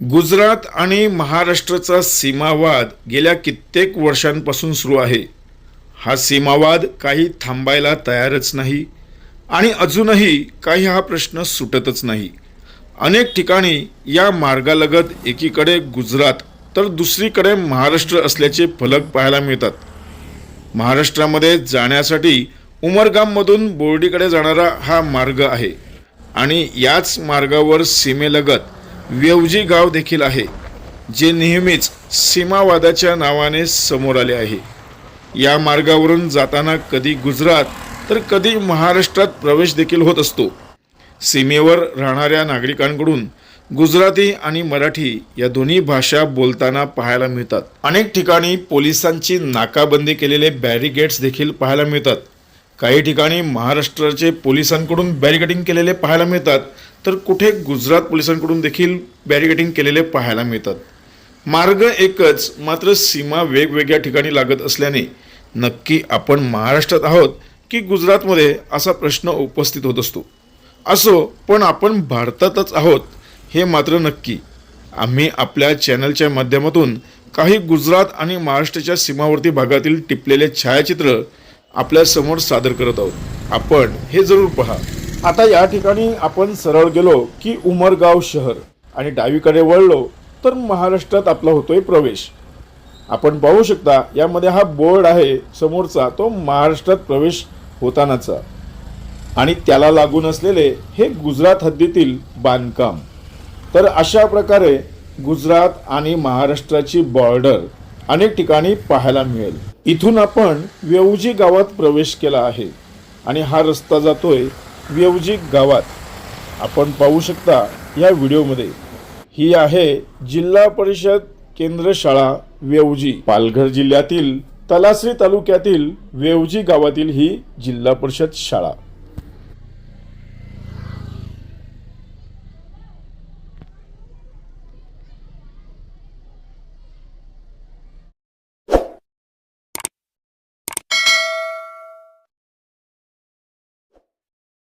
गुजरात आणि महाराष्ट्राचा सीमावाद गेल्या कित्येक वर्षांपासून सुरू आहे. हा सीमावाद काही थांबायला तयारच नाही आणि अजूनही काही हा प्रश्न सुटतच नाही. अनेक ठिकाणी या मार्गालगत एकीकडे गुजरात तर दुसरीकडे महाराष्ट्र असल्याचे फलक पाहायला मिळतात. महाराष्ट्रामध्ये जाण्यासाठी उमरगाममधून बोर्डीकडे जाणारा हा मार्ग आहे आणि याच मार्गावर सीमेलगत वेवजी गाव देखील आहे जे नेहमीच सीमावादाच्या नावाने समोर आले आहे. या मार्गावरून जाताना कधी गुजरात तर कधी महाराष्ट्रात प्रवेश देखील होत असतो. सीमेवर राहणाऱ्या नागरिकांकडून गुजराती आणि मराठी या दोन्ही भाषा बोलताना पाहायला मिळतात. अनेक ठिकाणी पोलिसांची नाकाबंदी केलेले बॅरिगेट्स देखील पाहायला मिळतात. काही ठिकाणी महाराष्ट्राचे पोलिसांकडून बॅरिगेटिंग केलेले पाहायला मिळतात तर कुठे गुजरात पोलिसांकडून देखील बॅरिगेटिंग केलेले पाहायला मिळतात. मार्ग एकच मात्र सीमा वेगवेगळ्या ठिकाणी लागत असल्याने नक्की आपण महाराष्ट्रात आहोत की गुजरातमध्ये असा प्रश्न उपस्थित होत असतो. असो पण आपण भारतातच आहोत हे मात्र नक्की. आम्ही आपल्या चॅनलच्या माध्यमातून काही गुजरात आणि महाराष्ट्राच्या सीमावर्ती भागातील टिपलेले छायाचित्र आपल्यासमोर सादर करत आहोत. आपण हे जरूर पहा. आता या ठिकाणी आपण सरळ गेलो की उमरगाव शहर आणि डावीकडे वळलो तर महाराष्ट्रात आपला होतोय प्रवेश. आपण पाहू शकता यामध्ये हा बोर्ड आहे समोरचा तो महाराष्ट्रात प्रवेश होतानाचा. आणि त्याला लागून असलेले हे गुजरात हद्दीतील बांधकाम. तर अशा प्रकारे गुजरात आणि महाराष्ट्राची बॉर्डर अनेक ठिकाणी पाहायला मिळेल. इथून आपण वेवजी गावात प्रवेश केला आहे आणि हा रस्ता जातोय वेवजी गावात. आपण पाहू शकता या व्हिडिओमध्ये. ही आहे जिल्हा परिषद केंद्र शाळा वेवजी पालघर जिल्ह्यातील तलासरी तालुक्यातील वेवजी गावातील ही जिल्हा परिषद शाळा.